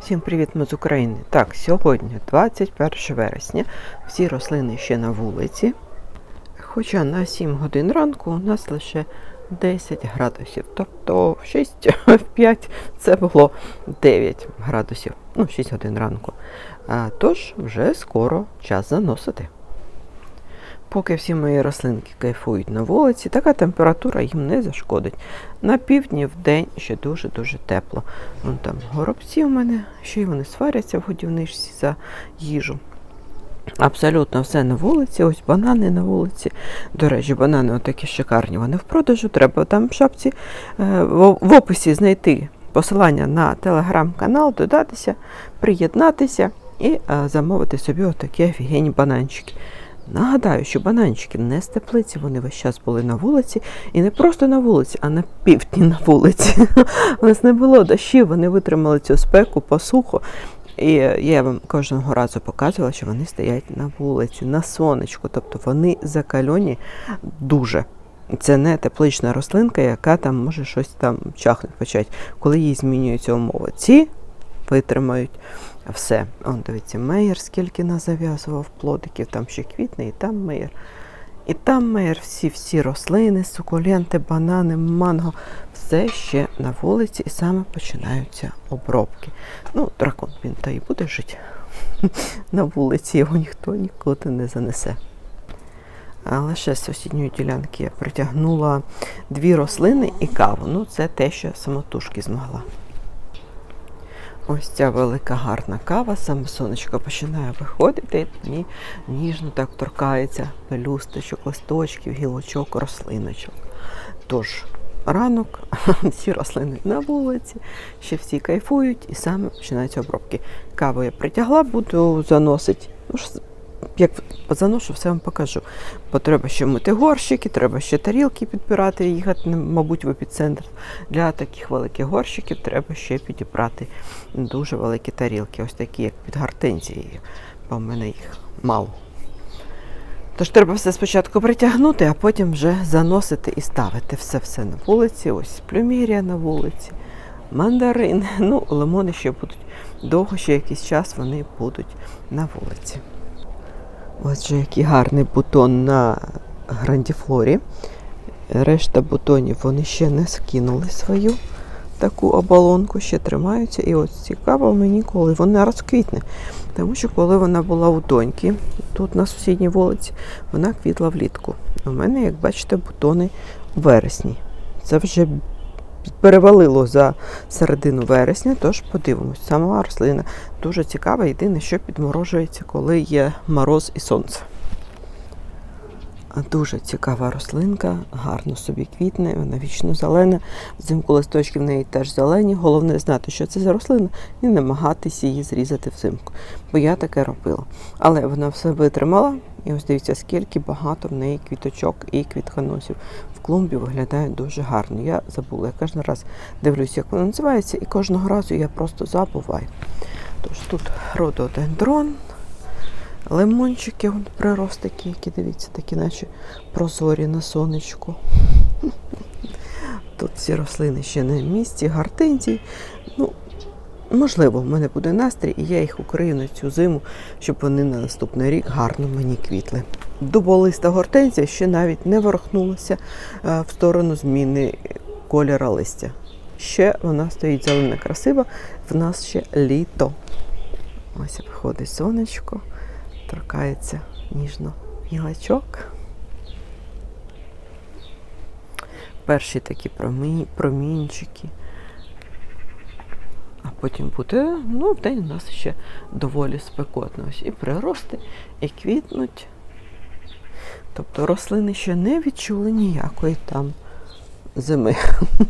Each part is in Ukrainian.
Всім привіт, ми з України. Так, сьогодні 21 вересня. Всі рослини ще на вулиці. Хоча на 7 годин ранку у нас лише 10 градусів. Тобто в 6 в 5 це було 9 градусів. Ну, 6 годин ранку. А, тож вже скоро час заносити. Поки всі мої рослинки кайфують на вулиці, така температура їм не зашкодить. На півдні в день ще дуже-дуже тепло. Вон там горобці у мене, ще й вони сваряться в годівничці за їжу. Абсолютно все на вулиці, ось банани на вулиці. До речі, банани отакі шикарні, вони в продажу. Треба там в шапці е, в, описі знайти посилання на телеграм-канал, додатися, приєднатися і е, замовити собі отакі офігенні бананчики. Нагадаю, що бананчики не з теплиці, вони весь час були на вулиці, і не просто на вулиці, а на півдні на вулиці. У нас не було дощів, вони витримали цю спеку, посуху. І я вам кожного разу показувала, що вони стоять на вулиці, на сонечку, тобто вони закальоні дуже. Це не теплична рослинка, яка там може щось там чахнути почати, коли їй змінюються умови. Ці витримають все. Он дивіться, меєр, скільки назав'язував плодиків, там ще квітне, і там меєр. І там меєр, всі всі рослини, сукуленти, банани, манго, все ще на вулиці, і саме починаються обробки. Ну, дракон він та і буде жити на вулиці, його ніхто нікуди не занесе. А лише з сусідньої ділянки я притягнула дві рослини і каву. Ну, це те, що самотужки змогла. Ось ця велика гарна кава, саме сонечко починає виходити, і ніжно так торкається пелюсточок, листочків, гілочок, рослиночок. Тож, ранок, всі рослини на вулиці, ще всі кайфують і саме починаються обробки. Каву я притягла, буду заносити. Ну, як заношу, все вам покажу. Бо треба ще мити горщики, треба ще тарілки підбирати, їхати, мабуть, в епіцентр. Для таких великих горщиків треба ще підібрати дуже великі тарілки, ось такі, як під гортензією, бо в мене їх мало. Тож треба все спочатку притягнути, а потім вже заносити і ставити все-все на вулиці. Ось плюмірія на вулиці, мандарин. Ну, лимони ще будуть довго, ще якийсь час вони будуть на вулиці. Ось же який гарний бутон на грандіфлорі. Решта бутонів вони ще не скинули свою таку оболонку, ще тримаються. І от цікаво мені, коли вона розквітне. Тому що коли вона була у доньки, тут на сусідній вулиці, вона квітла влітку. У мене, як бачите, бутони у вересні. Це вже перевалило за середину вересня, тож подивимось. Сама рослина дуже цікава, єдине, що підморожується, коли є мороз і сонце. Дуже цікава рослинка, гарно собі квітне, вона вічно зелена. Взимку листочки в неї теж зелені. Головне знати, що це за рослина, і намагатися її зрізати взимку. Бо я таке робила. Але вона все витримала, і ось дивіться, скільки багато в неї квіточок і квітконосів. В клумбі виглядає дуже гарно. Я забула. Я кожен раз дивлюся, як вона називається, і кожного разу я просто забуваю. Тож тут рододендрон. Лимончики, приростики, які дивіться, такі наче прозорі на сонечку. Тут всі рослини ще на місці, гортензії. Ну, можливо, в мене буде настрій, і я їх укрию на цю зиму, щоб вони на наступний рік гарно мені квітли. Дуболиста гортензія ще навіть не ворухнулася е, в сторону зміни кольора листя. Ще вона стоїть зелена красива, в нас ще літо. Ось виходить сонечко торкається ніжно гілочок. Перші такі промі... промінчики. А потім буде, ну, в день у нас ще доволі спекотно. Ось і прирости, і квітнуть. Тобто рослини ще не відчули ніякої там зими.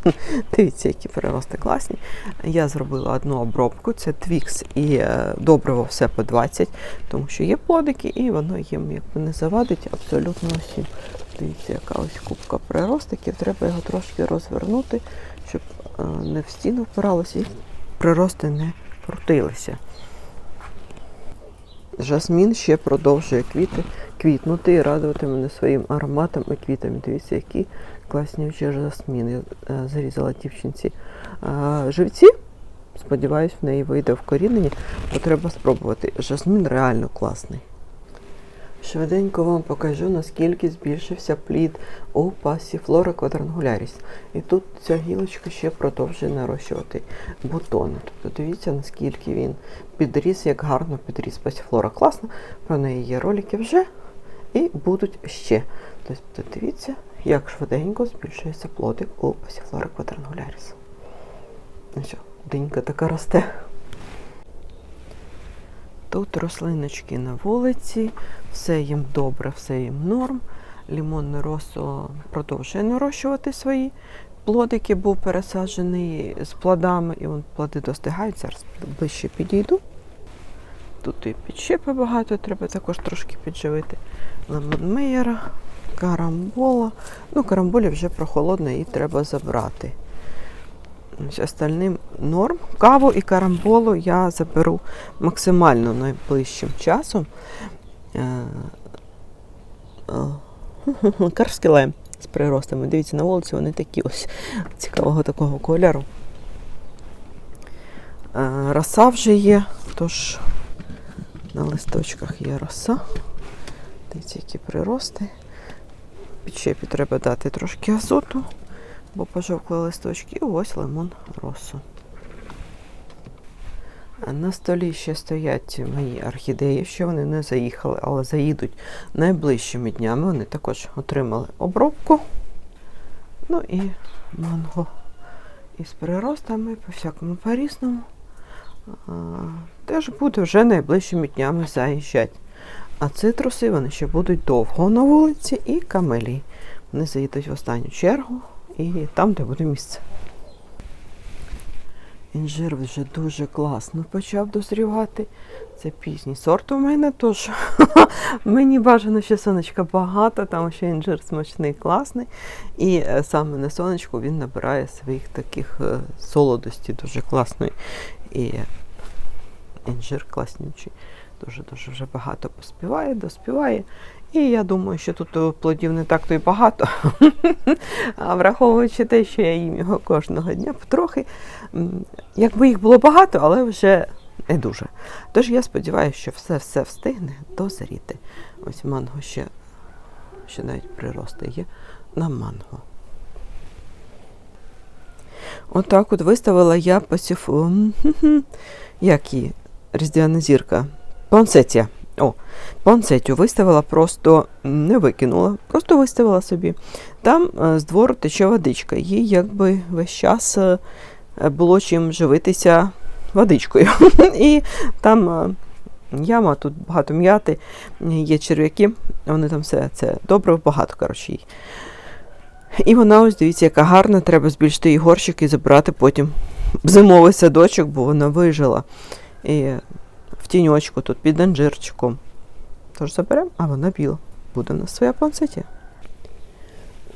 Дивіться, які перерости класні. Я зробила одну обробку, це твікс і е, добриво все по 20, тому що є плодики, і воно їм якби не завадить абсолютно усім. Дивіться, яка ось кубка приростиків, треба його трошки розвернути, щоб е, не в стіну впиралося і прирости не крутилися. Жасмін ще продовжує квіти, квітнути і радувати мене своїм ароматом і квітами. Дивіться, які класні вже жасміни. Е, зарізала дівчинці живці Сподіваюсь, в неї вийде вкорінення, бо треба спробувати. Жасмін реально класний. Швиденько вам покажу, наскільки збільшився плід у пасіфлора quadrangularis. І тут ця гілочка ще продовжує нарощувати бутони. Тобто дивіться, наскільки він підріс, як гарно підріс пасіфлора. Класно, про неї є ролики вже і будуть ще. Тобто дивіться, як швиденько збільшується плодик у пасіфлора quadrangularis. Ну що, денька така росте. Тут рослиночки на вулиці, все їм добре, все їм норм. Лімонне росо продовжує нарощувати свої плодики, був пересаджений з плодами, і вон плоди достигають. Зараз ближче підійду. Тут і підщепи багато, треба також трошки підживити. Лемонмейера, карамбола. Ну, карамболі вже прохолодно і треба забрати. Остальним норм. Каву і карамболу я заберу максимально найближчим часом. Е, е, Карський лайм з приростами. Дивіться, на вулиці вони такі ось цікавого такого кольору. Е, Роса вже є, тож на листочках є роса. Дивіться, які прирости. Підщепі треба дати трошки азоту бо пожовкли листочки. І ось лимон росу. На столі ще стоять мої орхідеї, що вони не заїхали, але заїдуть найближчими днями. Вони також отримали обробку. Ну і манго із приростами, по всякому по-різному. Теж буде вже найближчими днями заїжджати. А цитруси вони ще будуть довго на вулиці і камелі. Вони заїдуть в останню чергу і там, де буде місце. Інжир вже дуже класно почав дозрівати. Це пізній сорт у мене, тож мені бажано, що сонечка багато, там ще інжир смачний, класний. І е, саме на сонечку він набирає своїх таких е, солодостей дуже класної. І інжир класнючий. Дуже-дуже вже багато поспіває, доспіває. І я думаю, що тут плодів не так то й багато. А враховуючи те, що я їм його кожного дня потрохи. Якби їх було багато, але вже не дуже. Тож я сподіваюся, що все-все встигне дозріти. Ось манго ще, ще навіть прирости є на манго. Отак от, от виставила я пасіфу. Як її? Різдвяна зірка. Понсетія. О, панцетю виставила, просто не викинула, просто виставила собі. Там е, з двору тече водичка. Їй якби весь час е, було чим живитися водичкою. І там е, яма, тут багато м'яти, є черв'яки, вони там все це добре, багато, коротше. їй. І вона, ось дивіться, яка гарна, треба збільшити її горщик і забрати потім в зимовий садочок, бо вона вижила. І в тіньочку тут під анжирчиком. Тож заберемо, а вона біла. Буде в нас своя панцеті.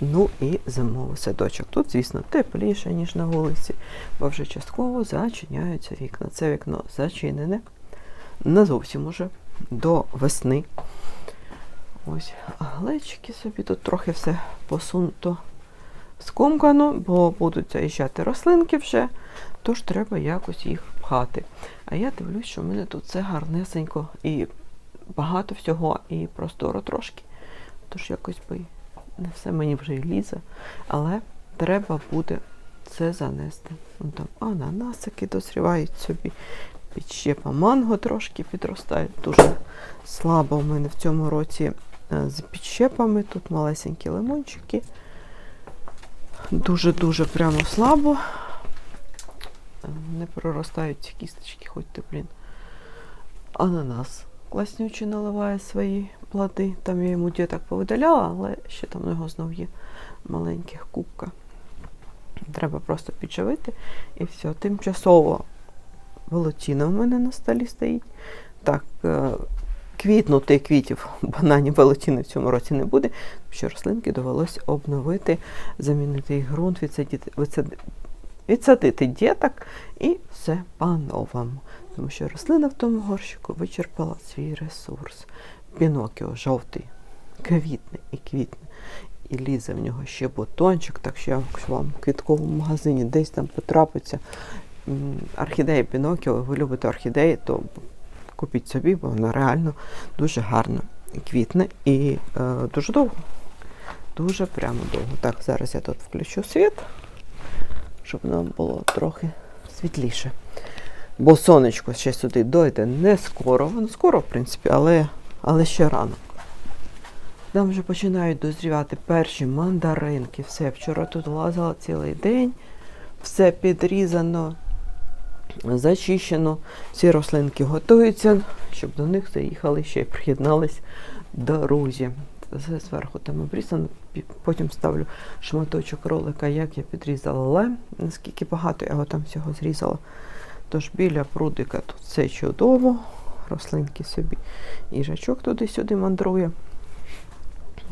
Ну і зимовий садочок. Тут, звісно, тепліше, ніж на вулиці, бо вже частково зачиняються вікна. Це вікно зачинене. Не зовсім уже до весни. Ось глечики собі тут трохи все посунуто скомкано, бо будуть заїжджати рослинки вже, тож треба якось їх пхати. А я дивлюсь, що в мене тут все гарнесенько і багато всього, і просторо трошки. Тож якось би не все мені вже й лізе. Але треба буде це занести. Вон там ананасики дозрівають собі. Підщепа манго трошки підростають. Дуже слабо в мене в цьому році е, з підщепами. Тут малесенькі лимончики. Дуже-дуже прямо слабо. Не проростають ці кісточки, хоч ти, блін. Ананас класнючий наливає свої плоди. Там я йому діток повидаляла, але ще там у нього знов є маленьких кубка. Треба просто підживити і все. Тимчасово волотіна в мене на столі стоїть. Так, е, квітнути квітів бананів волотіни в цьому році не буде, що рослинки довелося обновити, замінити їх ґрунт, відсадити, діток і все по-новому. Тому що рослина в тому горщику вичерпала свій ресурс. Пінокіо жовтий, квітне і квітне. І лізе в нього ще бутончик, так що якщо вам в квітковому магазині десь там потрапиться м, орхідеї Пінокіо, ви любите орхідеї, то купіть собі, бо вона реально дуже гарно квітне і е, дуже довго. Дуже прямо довго. Так, зараз я тут включу світ, щоб нам було трохи світліше. Бо сонечко ще сюди дойде не скоро. Воно скоро, в принципі, але, але ще рано. Там вже починають дозрівати перші мандаринки. Все, вчора тут лазила цілий день, все підрізано, зачищено. Всі рослинки готуються, щоб до них заїхали ще й приєднались друзі. Все зверху там обрізано, потім ставлю шматочок ролика, як я підрізала лем, наскільки багато я його там всього зрізала. Тож біля прудика тут все чудово, рослинки собі, їжачок туди-сюди мандрує.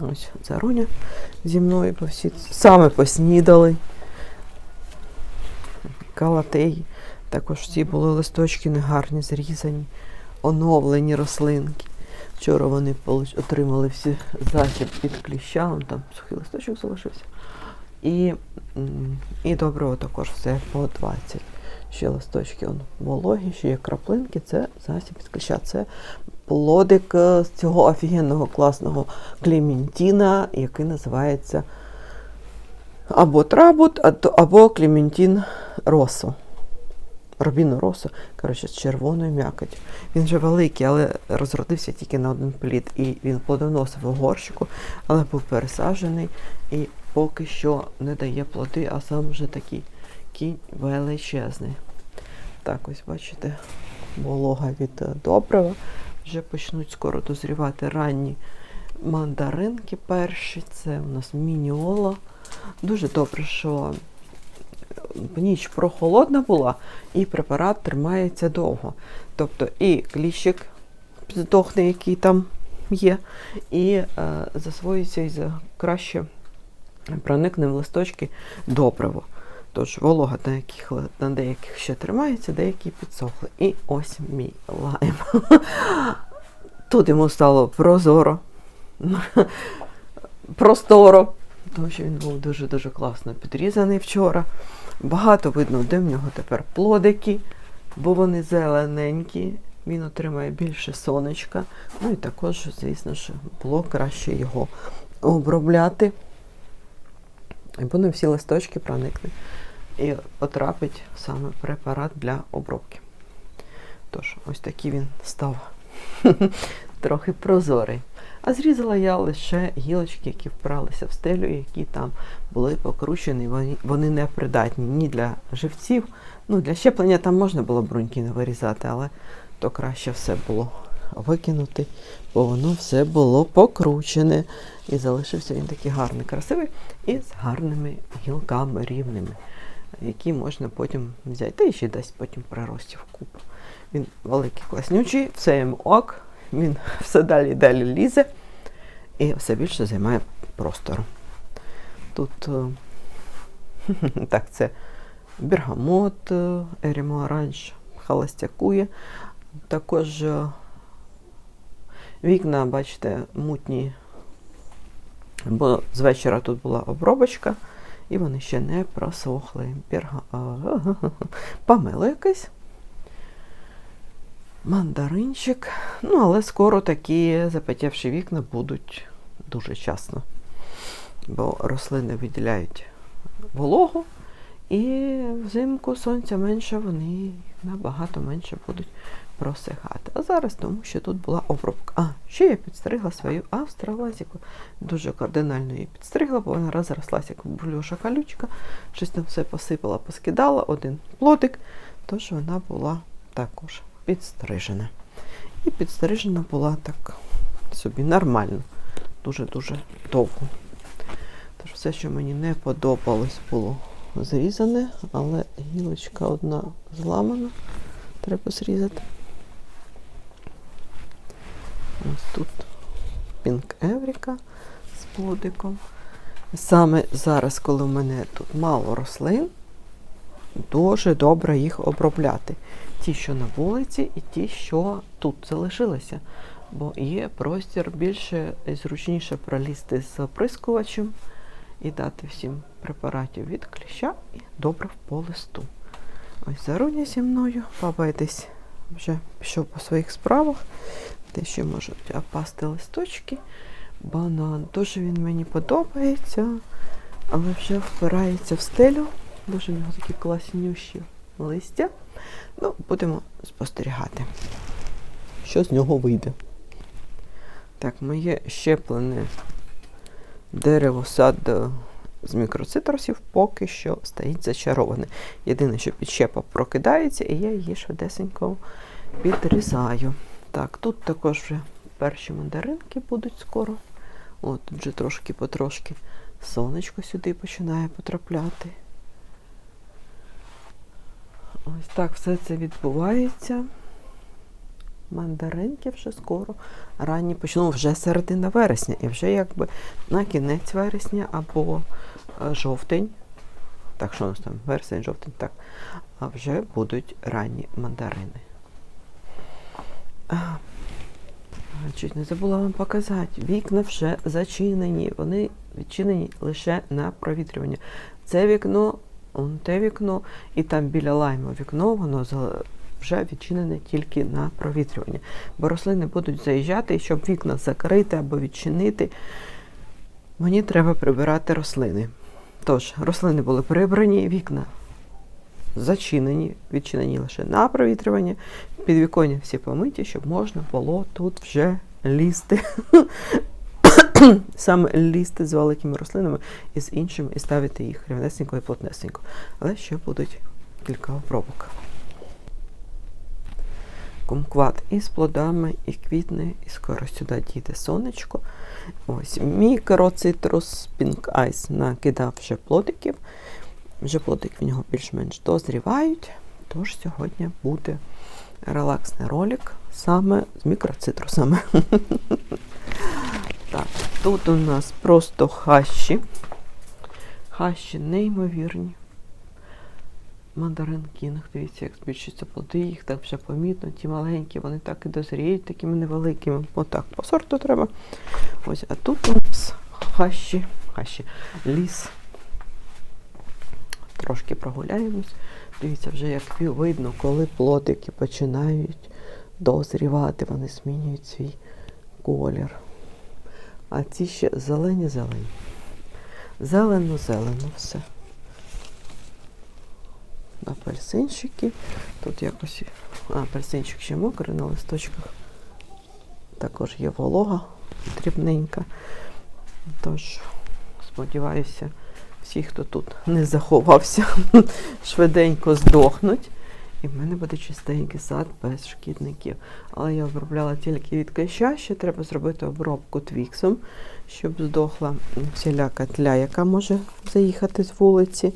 Ось Заруня зі мною, бо всі саме поснідали. Калатеї. Також всі були листочки негарні, зрізані, оновлені рослинки. Вчора вони отримали всі зачіп під кліща, там сухий листочок залишився. І, і добриво також все по 20. Ще листочки он, вологі, ще є краплинки, це засіб від кліща. Це плодик е, з цього офігенного класного клементіна, який називається або трабут, або клементін росо. Робіно росо, коротше, з червоною м'якотю. Він вже великий, але розродився тільки на один плід. І він плодоносив у горщику, але був пересаджений і поки що не дає плоди, а сам вже такий кінь величезний. Так, ось бачите, волога від е, добрива. Вже почнуть скоро дозрівати ранні мандаринки перші. Це у нас мініола. Дуже добре, що ніч прохолодна була, і препарат тримається довго. Тобто і кліщик здохне, який там є, і е, засвоюється і краще проникне в листочки добриво. Тож волога на, яких, на деяких ще тримається, деякі підсохли. І ось мій лайм. Тут йому стало прозоро, просторо, тому що він був дуже-дуже класно підрізаний вчора. Багато видно, де в нього тепер плодики, бо вони зелененькі. Він отримає більше сонечка. Ну і також, звісно ж, було краще його обробляти. Бо не всі листочки проникне і потрапить саме препарат для обробки. Тож, ось такий він став трохи прозорий. А зрізала я лише гілочки, які впиралися в стелю, які там були покручені. Вони, вони не придатні ні для живців. Ну, для щеплення там можна було бруньки не вирізати, але то краще все було викинути, бо воно все було покручене. І залишився він такий гарний, красивий і з гарними гілками рівними, які можна потім взяти. І ще дасть потім приростів купу. Він великий, класнючий, все йому ок, він все далі і далі лізе і все більше займає простору. Тут е, так, це бергамот, е, ерімо оранж, холостякує. Також е, вікна, бачите, мутні, бо з вечора тут була обробочка, і вони ще не просохли. Берга... Памело якесь. Мандаринчик. Ну, але скоро такі запотівші вікна будуть дуже часто. Бо рослини виділяють вологу, і взимку сонця менше, вони набагато менше будуть просихати. А зараз тому, що тут була обробка. А, ще я підстригла свою австралазіку. Дуже кардинально її підстригла, бо вона розрослася як бульоша колючка. Щось там все посипала, поскидала, один плодик, тож вона була також підстрижена. І підстрижена була так собі нормально, дуже-дуже довго. Тож все, що мені не подобалось, було зрізане, але гілочка одна зламана, треба зрізати. Ось тут Pink Евріка з плодиком. Саме зараз, коли в мене тут мало рослин, дуже добре їх обробляти. Ті, що на вулиці, і ті, що тут залишилися. Бо є простір більше і зручніше пролізти з оприскувачем і дати всім препаратів від кліща і добре по листу. Ось Заруня зі мною. Папа десь вже пішов по своїх справах. Де ще можуть опасти листочки. Банан. Дуже він мені подобається, але вже впирається в стелю. Дуже в нього такі класнющі листя. Ну, будемо спостерігати, що з нього вийде. Так, моє щеплене дерево сад з мікроцитрусів поки що стоїть зачароване. Єдине, що підщепа прокидається, і я її швидесенько підрізаю. Так, тут також вже перші мандаринки будуть скоро. От, тут вже трошки потрошки сонечко сюди починає потрапляти. Ось так все це відбувається. Мандаринки вже скоро. Ранні почну вже середина вересня. І вже якби на кінець вересня або е, жовтень. Так, що у нас там? Вересень, жовтень, так. А вже будуть ранні мандарини. А, Чуть не забула вам показати. Вікна вже зачинені. Вони відчинені лише на провітрювання. Це вікно, он те вікно, і там біля лайму вікно, воно вже відчинене тільки на провітрювання. Бо рослини будуть заїжджати, і щоб вікна закрити або відчинити, мені треба прибирати рослини. Тож, рослини були прибрані, вікна зачинені, відчинені лише на провітрювання, підвіконня всі помиті, щоб можна було тут вже лізти. Саме лізти з великими рослинами і з іншими, і ставити їх рівнесенько і плотнесенько. Але ще будуть кілька обробок. Кумкват із плодами, і квітне, і скоро сюди дійде сонечко. Ось мікроцитрус Pink Ice накидав вже плодиків. Вже плодики в нього більш-менш дозрівають. Тож сьогодні буде релаксний ролик саме з мікроцитрусами. Так, тут у нас просто хащі. Хащі неймовірні. Мандарин кінг, дивіться, як збільшуються плоди, їх так вже помітно. Ті маленькі, вони так і дозріють такими невеликими. Отак по сорту треба. Ось, а тут у нас хащі, хащі, ліс. Трошки прогуляємось. Дивіться, вже як видно, коли плодики починають дозрівати, вони змінюють свій колір. А ці ще зелені-зелені. Зелено-зелено все. Апельсинчики. Тут якось. А, апельсинчик ще мокрий на листочках. Також є волога дрібненька. Тож, сподіваюся, всі, хто тут не заховався, швиденько здохнуть. І в мене буде чистенький сад без шкідників. Але я обробляла тільки від кліща, ще треба зробити обробку твіксом, щоб здохла всіляка тля, яка може заїхати з вулиці,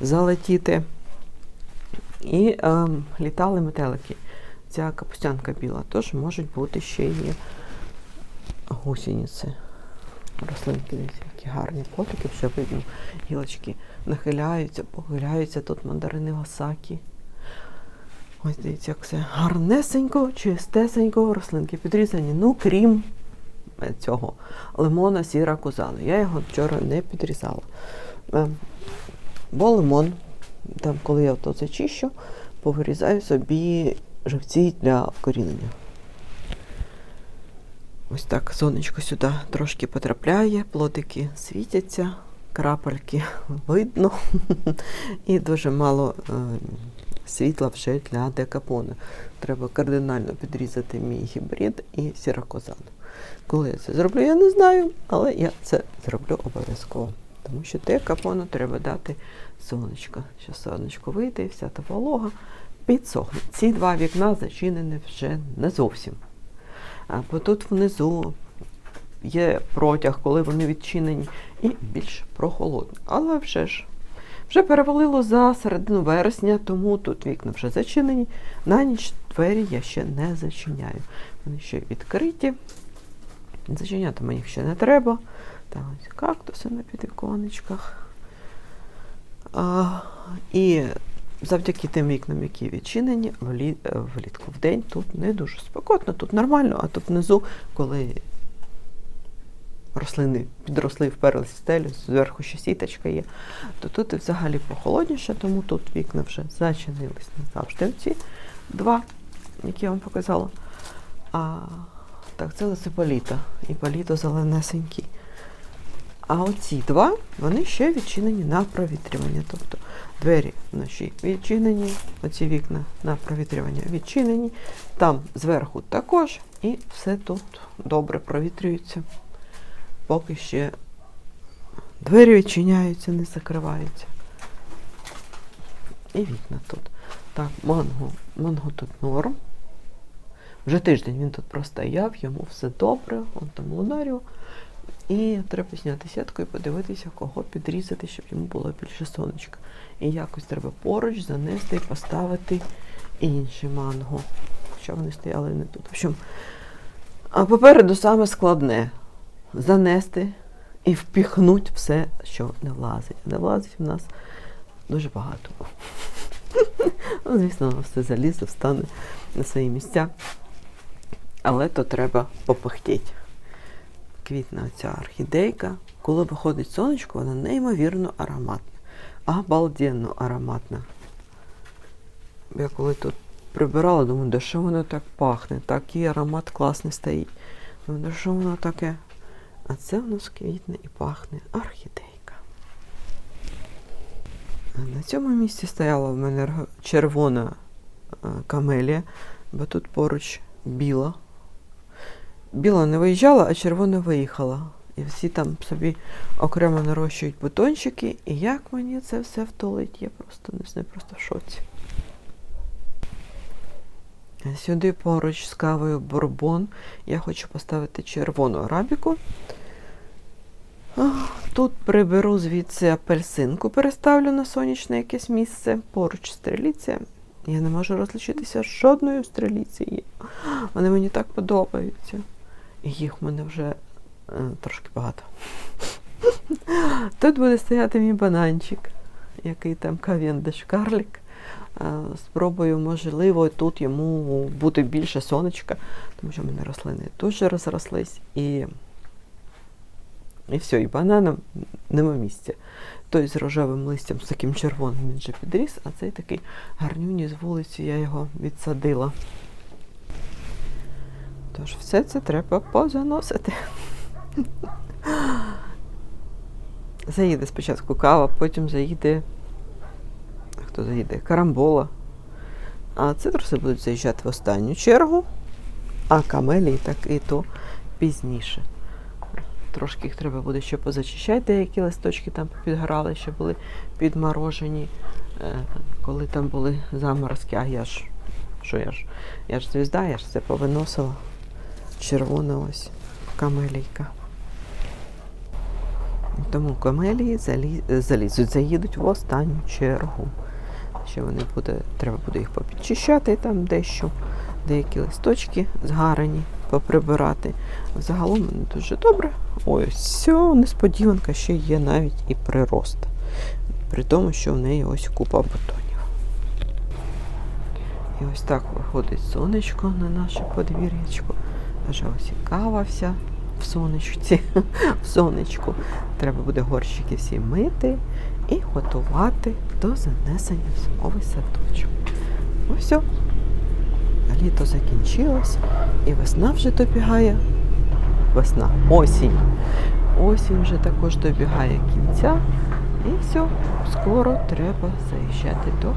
залетіти. І е, літали метелики. Ця капустянка біла, тож можуть бути ще і гусениці. Рослинки, які гарні потики, вже видно, гілочки нахиляються, похиляються тут мандарини васакі. Ось дивіться, як все гарнесенько, чистесенько, рослинки підрізані, ну крім е, цього лимона сіра кузану. Я його вчора не підрізала. Е, Бо лимон, там, коли я то зачищу, повирізаю собі живці для вкорінення. Ось так сонечко сюди трошки потрапляє, плодики світяться, крапельки видно, і дуже мало е, світла вже для декапону. Треба кардинально підрізати мій гібрид і сірокозану. Коли я це зроблю, я не знаю, але я це зроблю обов'язково. Тому що декапону треба дати сонечко. Що сонечко вийде, і вся та волога підсохне. Ці два вікна зачинені вже не зовсім. А, бо тут внизу є протяг, коли вони відчинені, і більш прохолодно. Але вже ж вже перевалило за середину вересня, тому тут вікна вже зачинені. На ніч двері я ще не зачиняю. Вони ще відкриті. Зачиняти мені їх ще не треба. Там ось кактуси на підвіконечках. А, і завдяки тим вікнам, які відчинені, е, влітку в день тут не дуже спекотно, тут нормально, а тут внизу, коли рослини підросли, вперлись в стелю, зверху ще сіточка є, то тут і взагалі похолодніше, тому тут вікна вже зачинились назавжди. Ці два, які я вам показала. А так, це лисиполіта. І політо зеленесенький. А оці два, вони ще відчинені на провітрювання. Тобто двері вночі відчинені, оці вікна на провітрювання відчинені. Там зверху також, і все тут добре провітрюється. Поки ще двері відчиняються, не закриваються. І вікна тут. Так, манго. Манго тут норм. Вже тиждень він тут простояв, йому все добре, он там лунаріо. І треба зняти сітку і подивитися, кого підрізати, щоб йому було більше сонечка. І якось треба поруч занести і поставити інші манго. Хоча вони стояли не тут. В общем, а попереду саме складне занести і впіхнути все, що не влазить. Не влазить в нас дуже багато. Ну, звісно, воно все залізе, встане на свої місця. Але то треба попихтіть. Квітна ця орхідейка. Коли виходить сонечко, вона неймовірно ароматна. Обалденно ароматна. Я коли тут прибирала, думаю, да що воно так пахне? Такий аромат класний стоїть. Думаю, да що воно таке? А це в нас квітне і пахне орхідейка. На цьому місці стояла в мене червона камелія, бо тут поруч біла. Біла не виїжджала, а червона виїхала. І всі там собі окремо нарощують бутончики. І як мені це все втулить, я просто не знаю, просто в шоці. Сюди поруч з кавою бурбон. Я хочу поставити червону арабіку. Тут приберу звідси апельсинку, переставлю на сонячне якесь місце. Поруч стреліця. Я не можу розлучитися з жодною стреліцією. Вони мені так подобаються. І їх в мене вже е, трошки багато. Тут буде стояти мій бананчик, який там кавендиш карлік. Спробую, можливо, тут йому буде більше сонечка, тому що в мене рослини дуже розрослись. І, і все, і бананом нема місця. Той з рожевим листям, з таким червоним він вже підріс, а цей такий гарнюні з вулиці, я його відсадила. Тож все це треба позаносити. Заїде спочатку кава, потім заїде. Хто заїде? Карамбола. А цитруси будуть заїжджати в останню чергу, а камелії так і то пізніше. Трошки їх треба буде ще позачищати, деякі листочки там підграли, ще були підморожені, е, коли там були заморозки. А я ж, що я ж? Я ж звізда, я ж це повиносила. Червона ось камелійка. Тому камелії залізуть, заїдуть в останню чергу. Ще вони буде, треба буде їх попідчищати там дещо, деякі листочки згарені, поприбирати. Загалом вони дуже добре. Ой, все, несподіванка, ще є навіть і прирост. При тому, що в неї ось купа бутонів. І ось так виходить сонечко на наше подвір'ячко. Аж ось і кава вся в сонечці, в сонечку. Треба буде горщики всі мити і готувати до занесення в зимовий садочок. Ось все. Літо закінчилось, і весна вже добігає. Весна, осінь. Осінь вже також добігає кінця. І все, скоро треба заїжджати до.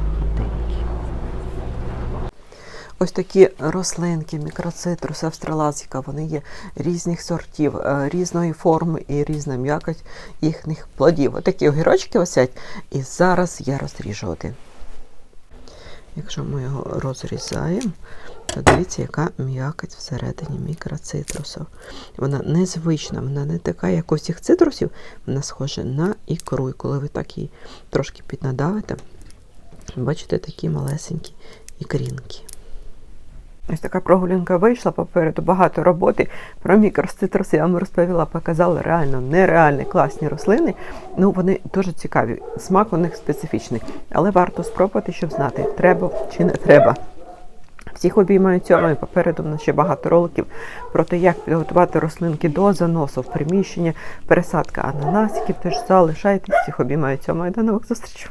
Ось такі рослинки, мікроцитрус, австралазіка, вони є різних сортів, е, різної форми і різна м'якоть їхніх плодів. Отакі огірочки осять, і зараз я розріжу один. Якщо ми його розрізаємо, то дивіться, яка м'якоть всередині мікроцитрусу. Вона незвична, вона не така, як у всіх цитрусів, вона схожа на ікру. І коли ви так її трошки піднадавите, бачите такі малесенькі ікрінки. Ось така прогулянка вийшла попереду, багато роботи про мікроститруси. Я вам розповіла, показала реально нереальні класні рослини. Ну, вони дуже цікаві. Смак у них специфічний, але варто спробувати, щоб знати, треба чи не треба. Всіх обіймаю цьому і попереду в нас ще багато роликів про те, як підготувати рослинки до заносу в приміщення, пересадка ананасиків. Теж залишайтесь, всіх обіймаю цьому і до нових зустрічей.